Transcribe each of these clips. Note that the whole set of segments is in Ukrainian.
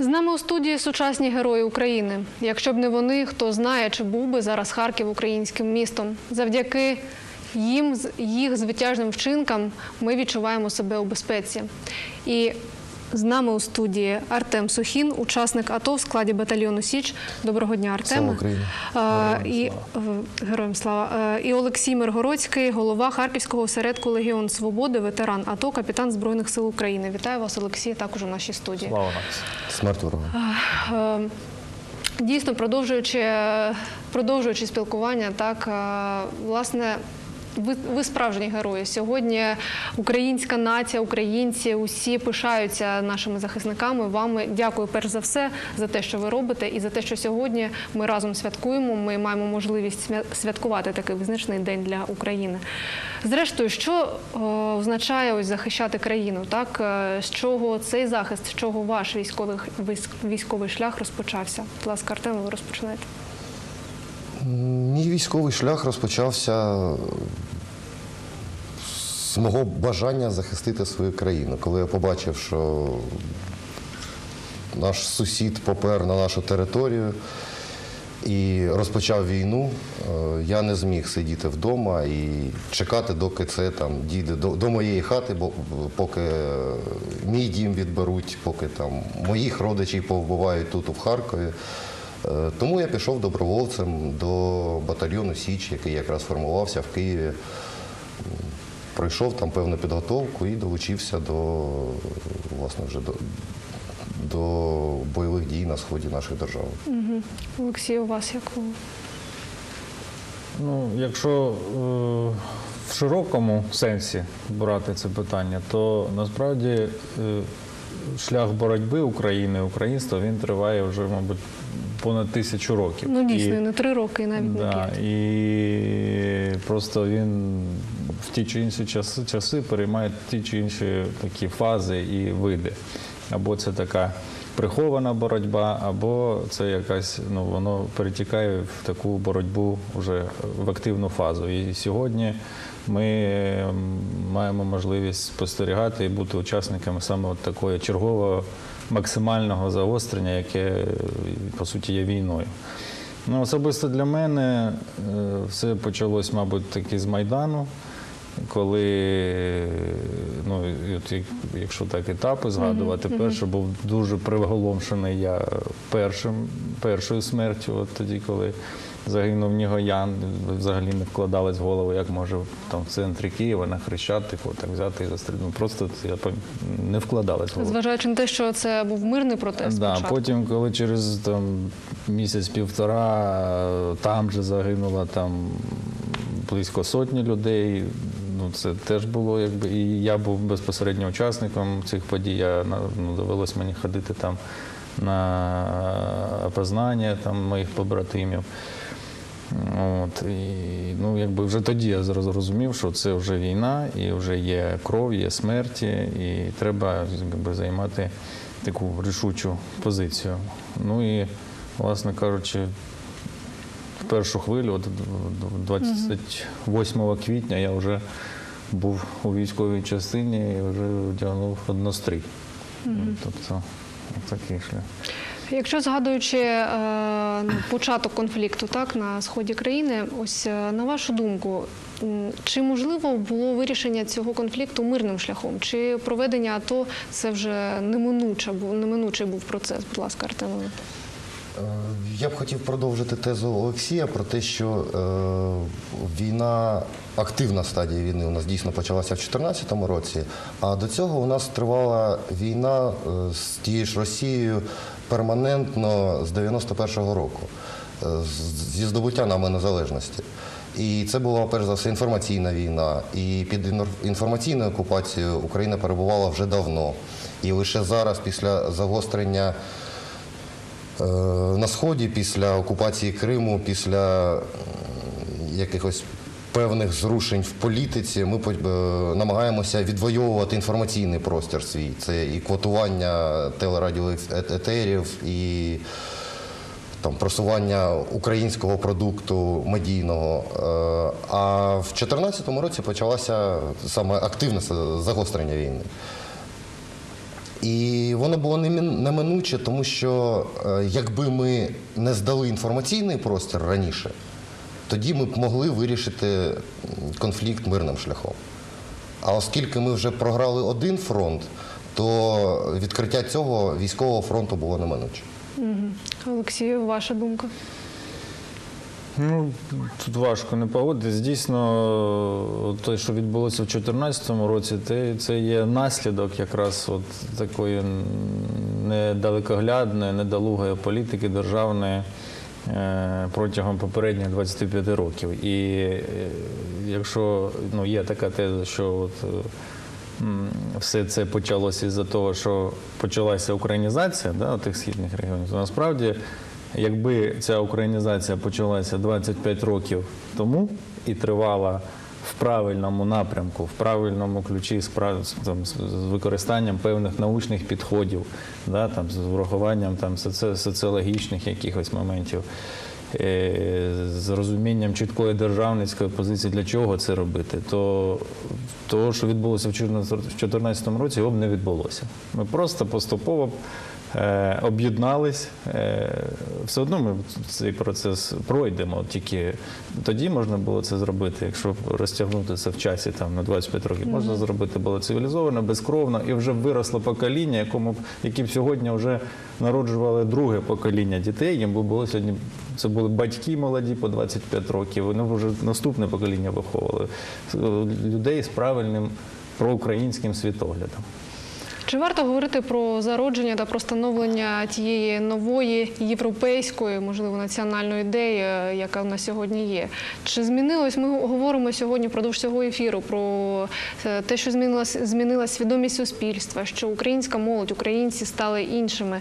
З нами у студії сучасні герої України. Якщо б не вони, хто знає, чи був би зараз Харків українським містом. Завдяки їм, їх звитяжним вчинкам, ми відчуваємо себе у безпеці. І з нами у студії Артем Сухін, учасник АТО в складі батальйону Січ. Доброго дня, Артеме. Слава Україні. А, і героям слава. І Олексій Миргородський, голова Харківського осередку Легіон Свободи, ветеран АТО, капітан Збройних сил України. Вітаю вас, Олексій, також у нашій студії. Слава. Смерть ворога. Е, Дійсно, продовжуючи, продовжуючи спілкування, так власне. Ви, ви справжні герої. Сьогодні українська нація, українці усі пишаються нашими захисниками. Вами дякую перш за все за те, що ви робите, і за те, що сьогодні ми разом святкуємо. Ми маємо можливість святкувати такий визначний день для України. Зрештою, що е, означає ось захищати країну? Так Е, з чого цей захист, з чого ваш військовий військ- військовий шлях розпочався? Будь ласка, Артем, ви розпочинаєте. Мій військовий шлях розпочався з мого бажання захистити свою країну. Коли я побачив, що наш сусід попер на нашу територію і розпочав війну, е, я не зміг сидіти вдома і чекати, доки це там дійде до, до моєї хати, бо поки мій дім відберуть, поки там моїх родичів повбивають тут, в Харкові. Е, Тому я пішов добровольцем до батальйону Січ, який якраз формувався в Києві. Пройшов там певну підготовку і долучився до власне вже до, до бойових дій на сході нашої держави. Олексій, у вас як Ну, якщо е, в широкому сенсі брати це питання, то насправді е, шлях боротьби України, українства він триває вже, мабуть, понад тисячу років. ну дійсно І- не три роки, і навіть не Да, п'ять. і просто він в ті чи інші часи, часи переймає ті чи інші такі фази і види. Або це така прихована боротьба, або це якась, ну воно перетікає в таку боротьбу вже в активну фазу. І сьогодні ми маємо можливість спостерігати і бути учасниками саме от такого чергового максимального загострення, яке по суті є війною. Ну, особисто для мене е, все почалось, мабуть, таки з Майдану, коли, ну, от якщо так етапи згадувати, перший був дуже приголомшений я першим, першою смертю, от тоді, коли загинув Нігоян, взагалі не вкладалось в голову, як може там в центрі Києва на Хрещатику так взяти і застрілити. Ну, просто я пам- не вкладалось в голову. Зважаючи на те, що це був мирний протест. Да, спочатку. потім, коли через там, місяць-півтора там же загинуло там, близько сотні людей. Ну, це теж було якби. І я був безпосередньо учасником цих подій. Я, ну, довелось мені ходити там на опознання там, моїх побратимів. От, і, ну, якби вже тоді я зрозумів, що це вже війна, і вже є кров, є смерті, і треба якби, займати таку рішучу позицію. Ну і, власне кажучи, першу хвилю, от 28 квітня, я вже був у військовій частині і вже одягнув однострій. Тобто, такий шлях. Якщо згадуючи е, ну, початок конфлікту так на сході країни, ось е, на вашу думку, чи можливо було вирішення цього конфлікту мирним шляхом? Чи проведення АТО це вже неминуче був неминучий був процес? Будь ласка, Артем. Е, Я б хотів продовжити тезу Олексія про те, що е, війна, активна стадія війни у нас дійсно почалася в 2014 році, а до цього у нас тривала війна е, з тією ж Росією перманентно з 91-го року, зі здобуття нами незалежності. І це була перш за все інформаційна війна. І під інформаційною окупацією Україна перебувала вже давно. І лише зараз, після загострення на сході після окупації Криму, після якихось певних зрушень в політиці, ми е, намагаємося відвоювати інформаційний простір свій. Це і квотування телерадіоетерів, і там просування українського продукту медійного. Е, А в 2014 році почалося саме активне загострення війни. І воно було неминуче, тому що е, якби ми не здали інформаційний простір раніше, тоді ми б могли вирішити конфлікт мирним шляхом. А оскільки ми вже програли один фронт, то відкриття цього військового фронту було неминуче. Олексію, ваша думка? Ну, тут важко не погодитись. Дійсно, те, що відбулося в 2014 році, це є наслідок якраз от такої недалекоглядної, недолугої політики державної е, протягом попередніх 25 років. І е, якщо ну, є така теза, що от, е, все це почалося із-за того, що почалася українізація да, тих східних регіонів, то насправді, якби ця українізація почалася 25 років тому і тривала в правильному напрямку, в правильному ключі з, там, з використанням певних научних підходів, да, там, з врахуванням там, соці- соціологічних якихось моментів, е, з розумінням чіткої державницької позиції, для чого це робити, то того, що відбулося в 2014 році, його б не відбулося. Ми просто поступово об'єднались. Е, все одно ми цей процес пройдемо. Тільки тоді можна було це зробити, якщо розтягнути це в часі там, на 25 років. Можна зробити було цивілізовано, безкровно, і вже виросло покоління, якому які б сьогодні вже народжували друге покоління дітей. Їм би було сьогодні. Це були батьки молоді по 25 років. Вони вже наступне покоління виховували людей з правильним проукраїнським світоглядом. Чи варто говорити про зародження та про становлення тієї нової європейської, можливо, національної ідеї, е, яка в нас сьогодні є? Чи змінилось? Ми говоримо сьогодні впродовж цього ефіру про е, те, що змінилась, змінилась свідомість суспільства, що українська молодь, українці стали іншими.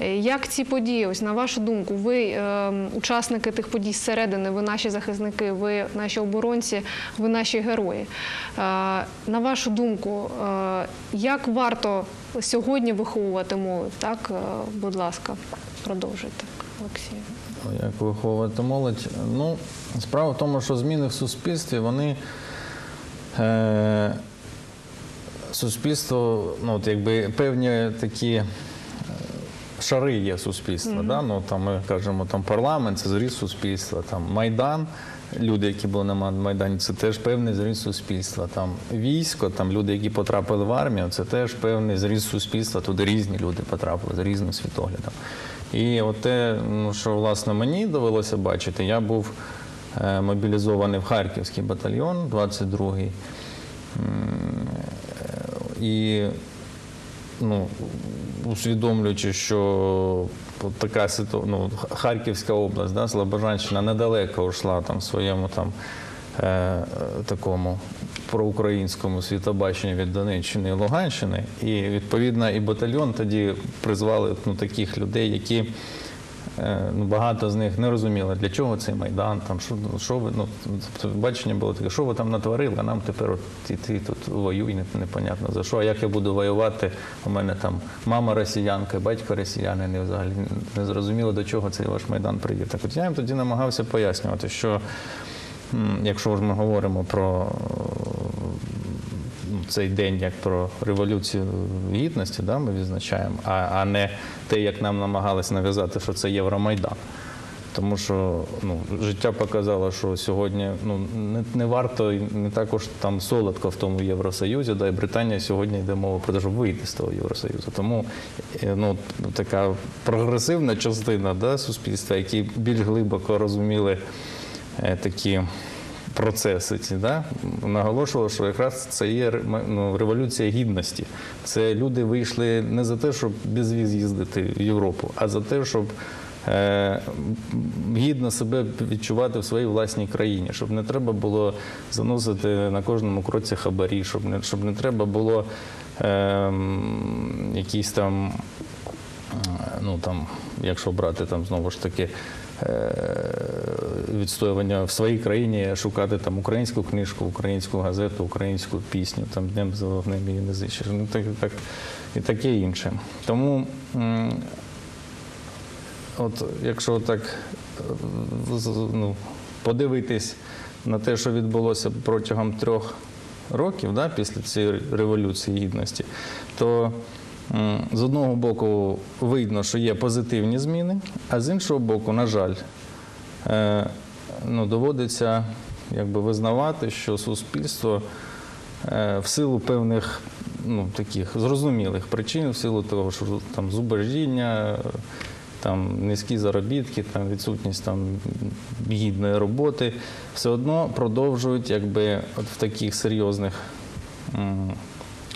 Е, Як ці події, ось на вашу думку, ви е, учасники тих подій зсередини, ви наші захисники, ви наші оборонці, ви наші герої. На вашу думку, як варто сьогодні виховувати молодь? Так, Е, будь ласка, продовжуйте, Олексію. Як виховувати молодь? Ну, справа в тому, що зміни в суспільстві, вони. Е, суспільство, ну, от якби певні такі шари є суспільства. Да? Ну, там, ми кажемо, там парламент це зріст суспільства, там Майдан. Люди, які були на Майдані, це теж певний зріст суспільства. Там військо, там люди, які потрапили в армію, це теж певний зріст суспільства. Туди різні люди потрапили з різним світоглядом. І от те, ну, що власне мені довелося бачити, я був е, мобілізований в Харківський батальйон, 22-й. Е, І ну, усвідомлюючи, що така ситуація, ну, Харківська область, да, Слобожанщина недалеко йшла там своєму там е, е, такому проукраїнському світобаченню від Донеччини і Луганщини. І відповідно і батальйон тоді призвали ну, таких людей, які багато з них не розуміли, для чого цей майдан, там що, що ви ну тобто бачення було таке, що ви там натворили, а нам тепер от іти тут воюй, непонятно за що. А як я буду воювати? У мене там мама росіянка, батько росіянин, і взагалі не зрозуміло, до чого цей ваш майдан привів. Так от я їм тоді намагався пояснювати, що якщо ж ми говоримо про ну, цей день як про революцію гідності, да, ми відзначаємо, а, а не те, як нам намагалися нав'язати, що це Євромайдан. Тому що ну, життя показало, що сьогодні ну, не, не варто не також там солодко в тому Євросоюзі, да, і Британія сьогодні йде мова про те, щоб вийти з того Євросоюзу. Тому е, ну, така прогресивна частина да, суспільства, які більш глибоко розуміли е, такі процеси ці, да? наголошували, що якраз це є ну, революція гідності. Це люди вийшли не за те, щоб без віз їздити в Європу, а за те, щоб е, гідно себе відчувати в своїй власній країні, щоб не треба було заносити на кожному кроці хабарі, щоб не, щоб не треба було е, якісь там Е, ну там, якщо брати там знову ж таки е, відстоювання в своїй країні, шукати там українську книжку, українську газету, українську пісню, там днем за вогнем її не зичиш. Ну так, так і таке інше. Тому от якщо так е, ну, подивитись на те, що відбулося протягом трьох років, да, після цієї революції гідності, то з одного боку видно, що є позитивні зміни, а з іншого боку, на жаль, е, ну, доводиться якби, визнавати, що суспільство е, в силу певних ну, таких зрозумілих причин, в силу того, що там зубожіння, там низькі заробітки, там відсутність там гідної роботи, все одно продовжують, якби от в таких серйозних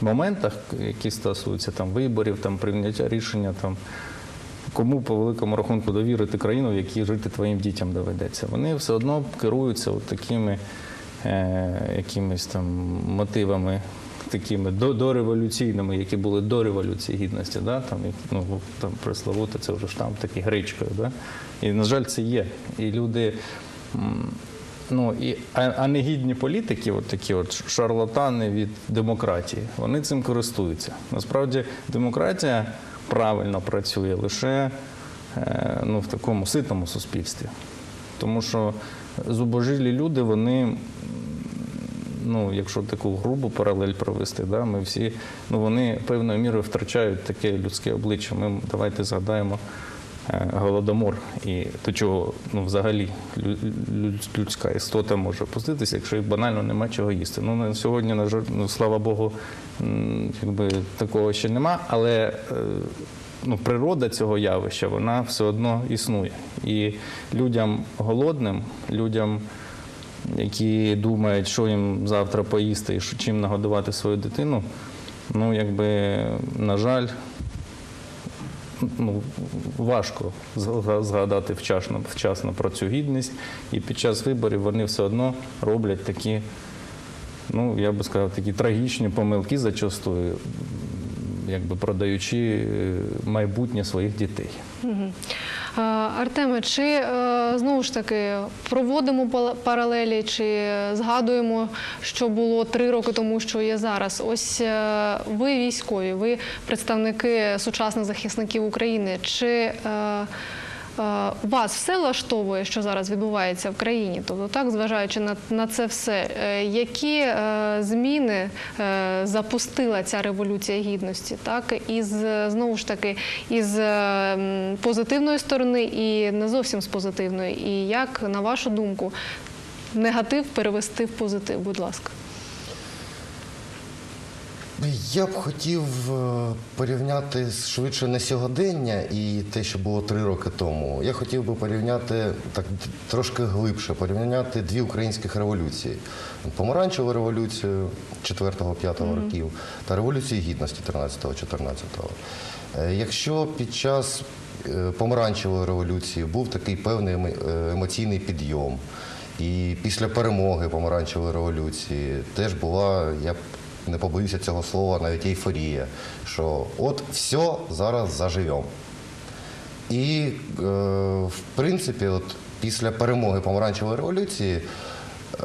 моментах, які стосуються там виборів, там прийняття рішення, там кому по великому рахунку довірити країну, в якій жити твоїм дітям доведеться. Вони все одно керуються от такими е, якимись там мотивами. Такими до- дореволюційними, які були до революції гідності, да? там, ну, там пресловути, це вже штамп такий гречкою. Да? І, на жаль, це є. І люди, ну, і, а, а негідні політики, от такі от шарлатани від демократії, вони цим користуються. Насправді демократія правильно працює лише е, ну, в такому ситому суспільстві. Тому що зубожилі люди, вони, ну, якщо таку грубу паралель провести, да, ми всі, ну, вони певною мірою втрачають таке людське обличчя. Ми давайте згадаємо голодомор і до чого ну, взагалі лю- лю- людська істота може опуститися, якщо банально нема чого їсти. Ну, на сьогодні, на жаль, ну, слава Богу, якби такого ще нема, але е, ну, природа цього явища вона все одно існує. І людям голодним, людям, які думають, що їм завтра поїсти і чим нагодувати свою дитину, ну якби, на жаль, ну, важко згадати вчасно, вчасно про цю гідність. І під час виборів вони все одно роблять такі, ну я би сказав, такі трагічні помилки зачастую, якби продаючи е, майбутнє своїх дітей. Мгм. Е, Артеме, чи е, знову ж таки проводимо паралелі, чи згадуємо, що було три роки тому, що є зараз? Ось е, ви військові, ви представники сучасних захисників України. Чи вас все влаштовує, що зараз відбувається в країні? Тобто, так, зважаючи на, на це все, е, які е, зміни е, запустила ця революція гідності, так із е, знову ж таки із е, позитивної сторони і не зовсім з позитивної. І як на вашу думку негатив перевести в позитив? Будь ласка. Я б хотів е, порівняти швидше не сьогодення і те, що було три роки тому. Я хотів би порівняти так трошки глибше, порівняти дві українських революції: помаранчеву революцію 4-5 років та революцію гідності 13-14. Е, Якщо під час е, помаранчевої революції був такий певний емоційний підйом, і після перемоги помаранчевої революції теж була, я б не побоюся цього слова, навіть ейфорія, що от все зараз заживемо. І, е, в принципі, от після перемоги помаранчевої революції, е,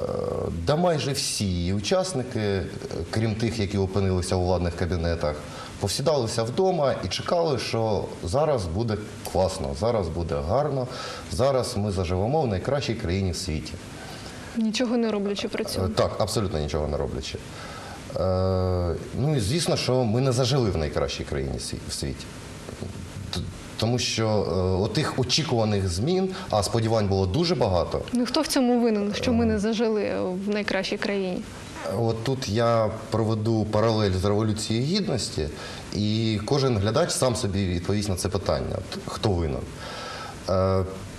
да майже всі її учасники, е, крім тих, які опинилися у владних кабінетах, повсідалися вдома і чекали, що зараз буде класно, зараз буде гарно, зараз ми заживемо в найкращій країні в світі. Нічого не роблячи при цьому. Е, Так, абсолютно нічого не роблячи. Е, ну і звісно, що ми не зажили в найкращій країні в світі. Тому що е, отих очікуваних змін, а сподівань було дуже багато. Ну хто в цьому винен, що ми не зажили в найкращій країні? От тут я проведу паралель з революцією гідності, і кожен глядач сам собі відповість на це питання: хто винен.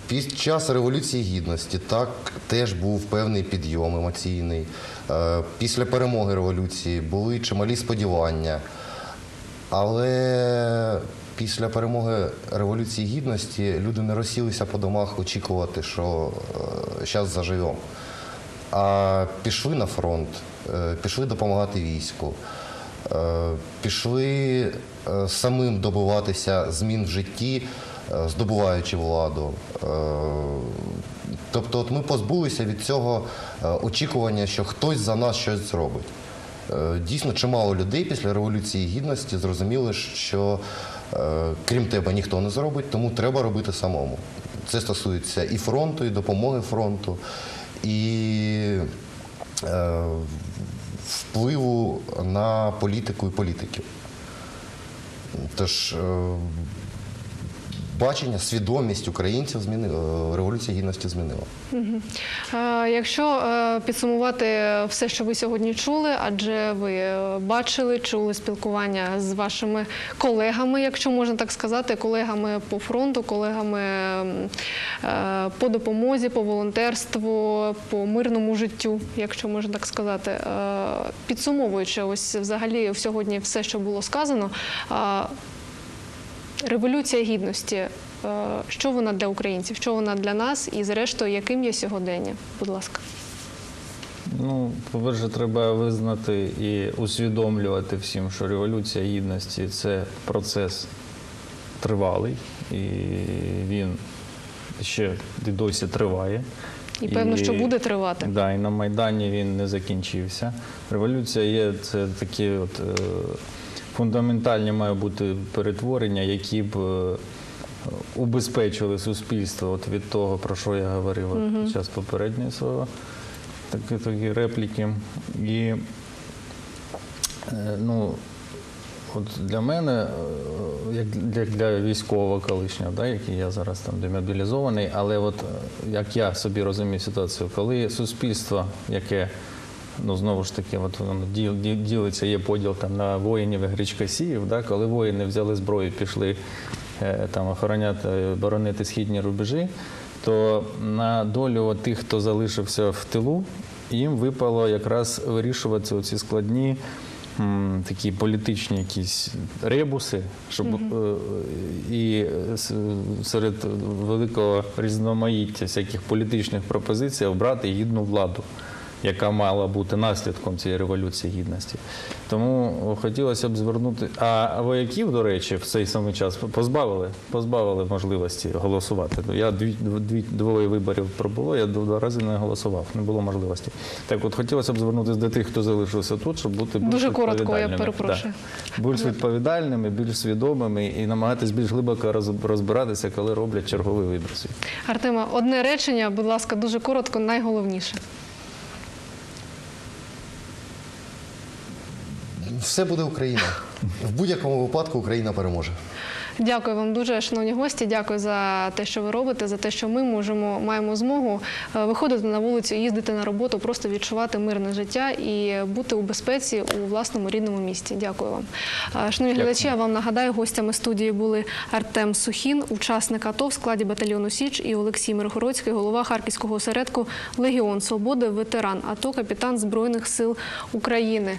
Е, Під час революції гідності так теж був певний підйом емоційний. Е, Після перемоги революції були чималі сподівання. Але після перемоги Революції Гідності люди не розсілися по домах очікувати, що зараз заживемо. А пішли на фронт, е, пішли допомагати війську, е, пішли е, самим добиватися змін в житті, е, здобуваючи владу. Е, Тобто, от ми позбулися від цього е, очікування, що хтось за нас щось зробить. Е, Дійсно, чимало людей після Революції Гідності зрозуміли, що е, крім тебе ніхто не зробить, тому треба робити самому. Це стосується і фронту, і допомоги фронту, і е, впливу на політику і політиків. Тож е, бачення, свідомість українців зміни, е, революція гідності змінила. Е, Якщо е, підсумувати все, що ви сьогодні чули, адже ви бачили, чули спілкування з вашими колегами, якщо можна так сказати, колегами по фронту, колегами по допомозі, по волонтерству, по мирному життю, якщо можна так сказати. Підсумовуючи, ось взагалі сьогодні все, що було сказано. Революція гідності. е, Що вона для українців, що вона для нас, і зрештою, яким є сьогодення? Будь ласка. Ну, по-перше, треба визнати і усвідомлювати всім, що революція гідності це процес тривалий, і він ще і досі триває. І певно, що буде тривати. Да, і на Майдані він не закінчився. Революція є це такі от е, фундаментальні має бути перетворення, які б е, убезпечили суспільство от від того, про що я говорив от під час попереднього свого такі, такі репліки. І е, ну, От для мене, е, як для, для військового колишнього, да, який я зараз там демобілізований, але от як я собі розумію ситуацію, коли суспільство, яке ну знову ж таки, от воно діл- ді- ділиться, є поділ там на воїнів і гречкосіїв, да, коли воїни взяли зброю, пішли е, там охороняти, боронити східні рубежі, то на долю от тих, хто залишився в тилу, їм випало якраз вирішувати ці складні м, такі політичні якісь ребуси, щоб е, і серед великого різноманіття всяких політичних пропозицій обрати гідну владу, яка мала бути наслідком цієї революції гідності. Тому хотілося б звернути. А вояків, до речі, в цей самий час позбавили, позбавили можливості голосувати. Я дві, дві двоє виборів пробуло, я два рази не голосував, не було можливості. Так от хотілося б звернутися до тих, хто залишився тут, щоб бути більш Дуже коротко, я перепрошую. Да. Більш відповідальними, більш свідомими і намагатись більш глибоко роз- розбиратися, коли роблять черговий вибір. Артема, одне речення, будь ласка, дуже коротко, найголовніше. Все буде Україна. В будь-якому випадку Україна переможе. Дякую вам дуже, шановні гості. Дякую за те, що ви робите, за те, що ми можемо маємо змогу е, виходити на вулицю, їздити на роботу, просто відчувати мирне життя і бути у безпеці у власному рідному місті. Дякую вам. Е, Шановні глядачі, я вам нагадаю, гостями студії були Артем Сухін, учасник АТО в складі батальйону Січ, і Олексій Миргородський, голова харківського осередку Легіон Свободи, ветеран АТО, капітан Збройних сил України.